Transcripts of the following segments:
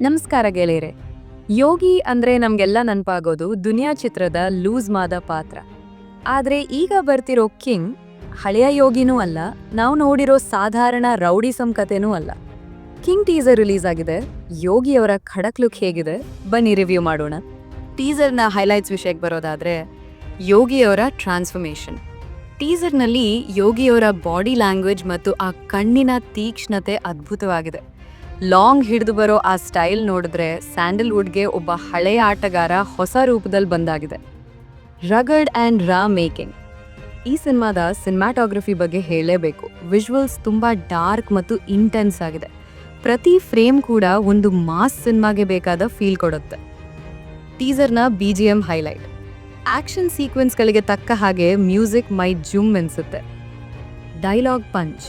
ನಮಸ್ಕಾರ ಗೆಳೆಯರೆ. ಯೋಗಿ ಅಂದ್ರೆ ನಮ್ಗೆಲ್ಲ ನೆನಪಾಗೋದು ದುನಿಯಾ ಚಿತ್ರದ ಲೂಸ್ ಮಾದ ಪಾತ್ರ. ಆದ್ರೆ ಈಗ ಬರ್ತಿರೋ ಕಿಂಗ್ ಹಳೆಯ ಯೋಗಿನೂ ಅಲ್ಲ, ನಾವು ನೋಡಿರೋ ಸಾಧಾರಣ ರೌಡಿ ಸಂಕತೆನೂ ಅಲ್ಲ. ಕಿಂಗ್ ಟೀಸರ್ ರಿಲೀಸ್ ಆಗಿದೆ, ಯೋಗಿಯವರ ಖಡಕ್ ಲುಕ್ ಹೇಗಿದೆ ಬನ್ನಿ ರಿವ್ಯೂ ಮಾಡೋಣ. ಟೀಸರ್ನ ಹೈಲೈಟ್ಸ್ ವಿಷಯಕ್ಕೆ ಬರೋದಾದ್ರೆ ಯೋಗಿಯವರ ಟ್ರಾನ್ಸ್ಫರ್ಮೇಷನ್. ಟೀಸರ್ನಲ್ಲಿ ಯೋಗಿಯವರ ಬಾಡಿ ಲ್ಯಾಂಗ್ವೇಜ್ ಮತ್ತು ಆ ಕಣ್ಣಿನ ತೀಕ್ಷ್ಣತೆ ಅದ್ಭುತವಾಗಿದೆ. ಲಾಂಗ್ ಹಿಡಿದು ಬರೋ ಆ ಸ್ಟೈಲ್ ನೋಡಿದ್ರೆ ಸ್ಯಾಂಡಲ್ವುಡ್ಗೆ ಒಬ್ಬ ಹಳೆಯ ಆಟಗಾರ ಹೊಸ ರೂಪದಲ್ಲಿ ಬಂದಾಗಿದೆ. Rugged and raw making. ಈ ಸಿನಿಮಾದ ಸಿನಿಮಾಟೋಗ್ರಫಿ ಬಗ್ಗೆ ಹೇಳಲೇಬೇಕು. ವಿಜುವಲ್ಸ್ ತುಂಬ ಡಾರ್ಕ್ ಮತ್ತು ಇಂಟೆನ್ಸ್ ಆಗಿದೆ. ಪ್ರತಿ ಫ್ರೇಮ್ ಕೂಡ ಒಂದು ಮಾಸ್ ಸಿನಿಮಾಗೆ ಬೇಕಾದ ಫೀಲ್ ಕೊಡುತ್ತೆ. ಟೀಸರ್ನ B G M highlight. Action ಸೀಕ್ವೆನ್ಸ್ಗಳಿಗೆ ತಕ್ಕ ಹಾಗೆ ಮ್ಯೂಸಿಕ್ ಮೈ ಜುಮ್ ಎನಿಸುತ್ತೆ. Dialogue punch.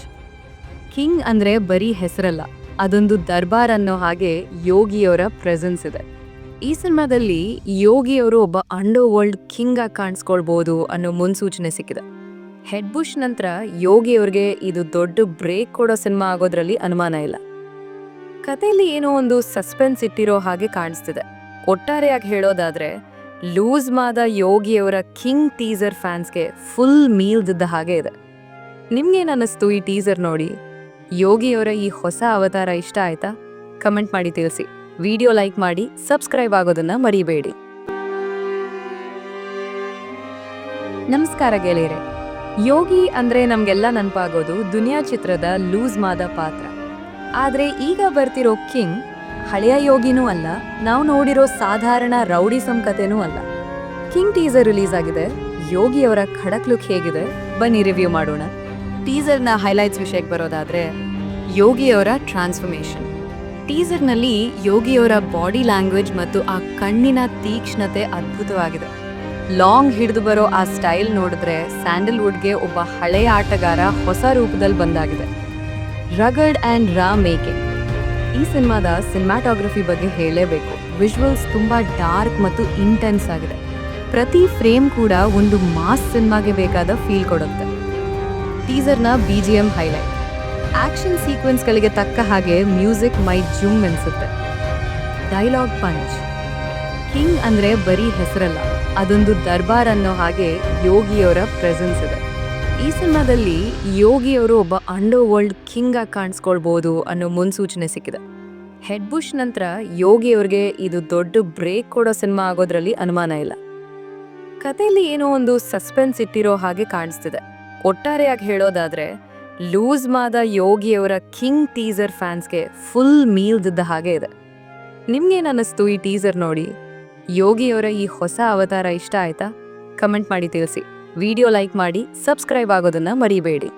ಕಿಂಗ್ ಅಂದರೆ ಬರೀ ಹೆಸರಲ್ಲ. ಅದೊಂದು ದರ್ಬಾರ್ ಅನ್ನೋ ಹಾಗೆ ಯೋಗಿಯವರ ಪ್ರೆಸೆನ್ಸ್ ಇದೆ. ಈ ಸಿನಿಮಾದಲ್ಲಿ ಯೋಗಿಯವರು ಒಬ್ಬ ಅಂಡರ್ ವರ್ಲ್ಡ್ ಕಿಂಗ್ ಆಗಿ ಕಾಣಿಸ್ಕೊಳ್ಬೋದು ಅನ್ನೋ ಮುನ್ಸೂಚನೆ ಸಿಕ್ಕಿದೆ. ಹೆಡ್ ಬುಷ್ ನಂತರ ಯೋಗಿಯವ್ರಿಗೆ ಇದು ದೊಡ್ಡ ಬ್ರೇಕ್ ಕೊಡೋ ಸಿನಿಮಾ ಆಗೋದ್ರಲ್ಲಿ ಅನುಮಾನ ಇಲ್ಲ. ಕಥೆಯಲ್ಲಿ ಏನೋ ಒಂದು ಸಸ್ಪೆನ್ಸ್ ಇಟ್ಟಿರೋ ಹಾಗೆ ಕಾಣಿಸ್ತಿದೆ. ಒಟ್ಟಾರೆಯಾಗಿ ಹೇಳೋದಾದ್ರೆ ಲೂಸ್ ಮಾದ ಯೋಗಿಯವರ ಕಿಂಗ್ ಟೀಸರ್ ಫ್ಯಾನ್ಸ್ಗೆ ಫುಲ್ ಮೀಲ್ದಿದ್ದ ಹಾಗೆ ಇದೆ. ನಿಮ್ಗೇನು ಅನ್ನಿಸ್ತು ಈ ಟೀಸರ್ ನೋಡಿ? ಯೋಗಿಯವರ ಈ ಹೊಸ ಅವತಾರ ಇಷ್ಟ ಆಯ್ತಾ? ಕಮೆಂಟ್ ಮಾಡಿ ತಿಳಿಸಿ. ವಿಡಿಯೋ ಲೈಕ್ ಮಾಡಿ, ಸಬ್ಸ್ಕ್ರೈಬ್ ಆಗೋದನ್ನ ಮರಿಬೇಡಿ. ನಮಸ್ಕಾರ ಗೆಳೆಯರೆ. ಯೋಗಿ ಅಂದ್ರೆ ನಮ್ಗೆಲ್ಲ ನೆನಪಾಗೋದು ದುನಿಯಾ ಚಿತ್ರದ ಲೂಸ್ ಮಾದ ಪಾತ್ರ. ಆದ್ರೆ ಈಗ ಬರ್ತಿರೋ ಕಿಂಗ್ ಹಳೆಯ ಯೋಗಿನೂ ಅಲ್ಲ, ನಾವು ನೋಡಿರೋ ಸಾಧಾರಣ ರೌಡಿಸಂ ಕಥೆನೂ ಅಲ್ಲ. ಕಿಂಗ್ ಟೀಸರ್ ರಿಲೀಸ್ ಆಗಿದೆ, ಯೋಗಿಯವರ ಖಡಕ್ ಲುಕ್ ಹೇಗಿದೆ, ಬನ್ನಿ ರಿವ್ಯೂ ಮಾಡೋಣ. ಟೀಸರ್ನ ಹೈಲೈಟ್ಸ್ ವಿಷಯಕ್ಕೆ ಬರೋದಾದರೆ ಯೋಗಿಯವರ ಟ್ರಾನ್ಸ್ಫರ್ಮೇಷನ್ ಟೀಸರ್ನಲ್ಲಿ ಯೋಗಿಯವರ ಬಾಡಿ ಲ್ಯಾಂಗ್ವೇಜ್ ಮತ್ತು ಆ ಕಣ್ಣಿನ ತೀಕ್ಷ್ಣತೆ ಅದ್ಭುತವಾಗಿದೆ. ಲಾಂಗ್ ಹಿಡಿದು ಬರೋ ಆ ಸ್ಟೈಲ್ ನೋಡಿದ್ರೆ ಸ್ಯಾಂಡಲ್ವುಡ್ಗೆ ಒಬ್ಬ ಹಳೆಯ ಆಟಗಾರ ಹೊಸ ರೂಪದಲ್ಲಿ ಬಂದಾಗಿದೆ. ರಗಡ್ ಆ್ಯಂಡ್ ರಾ ಮೇಕಿಂಗ್ ಈ ಸಿನಿಮಾದ ಸಿನಿಮಾಟೋಗ್ರಫಿ ಬಗ್ಗೆ ಹೇಳಲೇಬೇಕು. ವಿಜುವಲ್ಸ್ ತುಂಬ ಡಾರ್ಕ್ ಮತ್ತು ಇಂಟೆನ್ಸ್ ಆಗಿದೆ. ಪ್ರತಿ ಫ್ರೇಮ್ ಕೂಡ ಒಂದು ಮಾಸ್ ಸಿನಿಮಾಗೆ ಬೇಕಾದ ಫೀಲ್ ಕೊಡುತ್ತೆ. ಟೀಸರ್ನ B G M highlight action ಸೀಕ್ವೆನ್ಸ್ಗಳಿಗೆ ತಕ್ಕ ಹಾಗೆ ಮ್ಯೂಸಿಕ್ ಮೈ ಜುಮ್ ಅನಿಸುತ್ತೆ ಡೈಲಾಗ್ ಪಂಚ್ ಕಿಂಗ್ ಅಂದರೆ ಬರೀ ಹೆಸರಲ್ಲ, ಅದೊಂದು ದರ್ಬಾರ್ ಅನ್ನೋ ಹಾಗೆ ಯೋಗಿಯವರ ಪ್ರೆಸೆನ್ಸ್ ಇದೆ. ಈ ಸಿನಿಮಾದಲ್ಲಿ ಯೋಗಿಯವರು ಒಬ್ಬ ಅಂಡರ್ ವರ್ಲ್ಡ್ ಕಿಂಗ್ ಆಗಿ ಕಾಣಿಸ್ಕೊಳ್ಬೋದು ಅನ್ನೋ ಮುನ್ಸೂಚನೆ ಸಿಕ್ಕಿದೆ. ಹೆಡ್ ಬುಷ್ ನಂತರ ಯೋಗಿಯವ್ರಿಗೆ ಇದು ದೊಡ್ಡ ಬ್ರೇಕ್ ಕೊಡೋ ಸಿನಿಮಾ ಆಗೋದ್ರಲ್ಲಿ ಅನುಮಾನ ಇಲ್ಲ. ಕಥೆಯಲ್ಲಿ ಏನೋ ಒಂದು ಸಸ್ಪೆನ್ಸ್ ಇಟ್ಟಿರೋ ಹಾಗೆ ಕಾಣಿಸ್ತಿದೆ. ಒಟ್ಟಾರೆಯಾಗಿ ಹೇಳೋದಾದ್ರೆ, ಲೂಸ್ ಮಾದ ಯೋಗಿಯವರ ಕಿಂಗ್ ಟೀಸರ್ ಫ್ಯಾನ್ಸ್ಗೆ ಫುಲ್ ಮೀಲ್ದಿದ್ದ ಹಾಗೆ ಇದೆ. ನಿಮ್ಗೇನು ಅನ್ನಿಸ್ತು ಈ ಟೀಸರ್ ನೋಡಿ? ಯೋಗಿಯವರ ಈ ಹೊಸ ಅವತಾರ ಇಷ್ಟ ಆಯ್ತಾ? ಕಮೆಂಟ್ ಮಾಡಿ ತಿಳಿಸಿ. ವಿಡಿಯೋ ಲೈಕ್ ಮಾಡಿ, ಸಬ್ಸ್ಕ್ರೈಬ್ ಆಗೋದನ್ನ ಮರಿಬೇಡಿ.